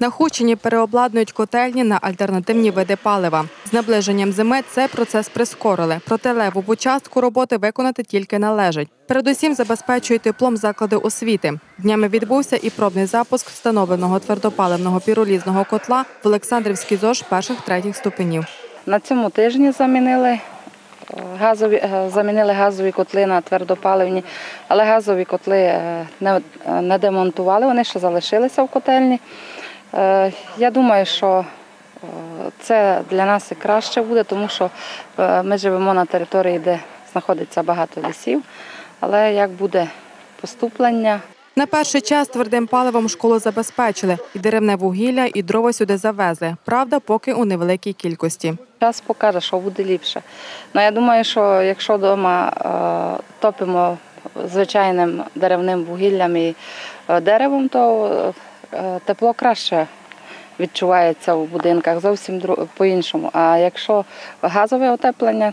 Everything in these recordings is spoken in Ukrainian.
На Хучині переобладнують котельні на альтернативні види палива. З наближенням зими цей процес прискорили. Проте левову частку роботи виконати тільки належить. Передусім забезпечують теплом заклади освіти. Днями відбувся і пробний запуск встановленого твердопаливного піролізного котла в Олександрівській ЗОЖ перших третіх ступенів. На цьому тижні замінили газові, е, замінили газові котли на твердопаливні, але газові котли е, не, не демонтували, вони ще залишилися в котельні. Е, Я думаю, що це для нас і краще буде, тому що ми живемо на території, де знаходиться багато лісів. Але як буде поступлення, На перший час твердим паливом школу забезпечили. І деревне вугілля, і дрова сюди завезли. Правда, поки у невеликій кількості. Час покаже, що буде ліпше. Ну, я думаю, що якщо вдома е, топимо звичайним деревним вугіллям і е, деревом, то е, тепло краще відчувається у будинках зовсім по-іншому. А якщо газове отеплення,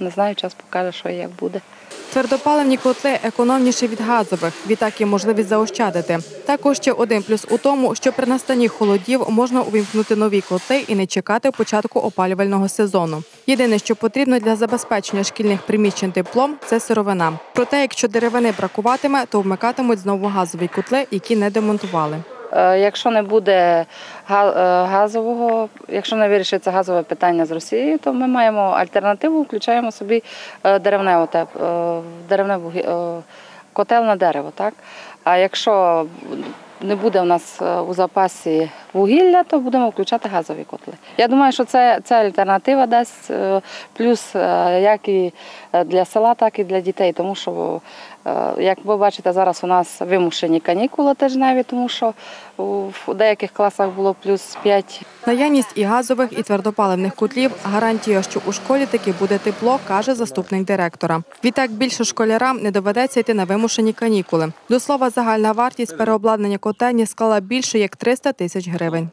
не знаю, час покаже, що як буде. Твердопаливні котли економніші від газових, відтак є можливість заощадити. Також ще один плюс у тому, що при настанні холодів можна увімкнути нові котли і не чекати початку опалювального сезону. Єдине, що потрібно для забезпечення шкільних приміщень теплом, це сировина. Проте, якщо деревини бракуватиме, то вмикатимуть знову газові котли, які не демонтували. Е, Якщо не буде е, газового, якщо не вирішиться газове питання з Росією, то ми маємо альтернативу, включаємо собі е, деревне отеп, котел на дерево. Так? А якщо не буде у нас у запасі вугілля, то будемо включати газові котли. Я думаю, що це, це альтернатива дасть е, плюс е, як і для села, так і для дітей, тому що Е, Як ви бачите, зараз у нас вимушені канікули тижневі, тому що у деяких класах було плюс 5. Наявність і газових, і твердопаливних котлів гарантія, що у школі таки буде тепло, каже заступник директора. Відтак більше школярам не доведеться йти на вимушені канікули. До слова, загальна вартість переобладнання котельні склала більше як 300 тисяч гривень.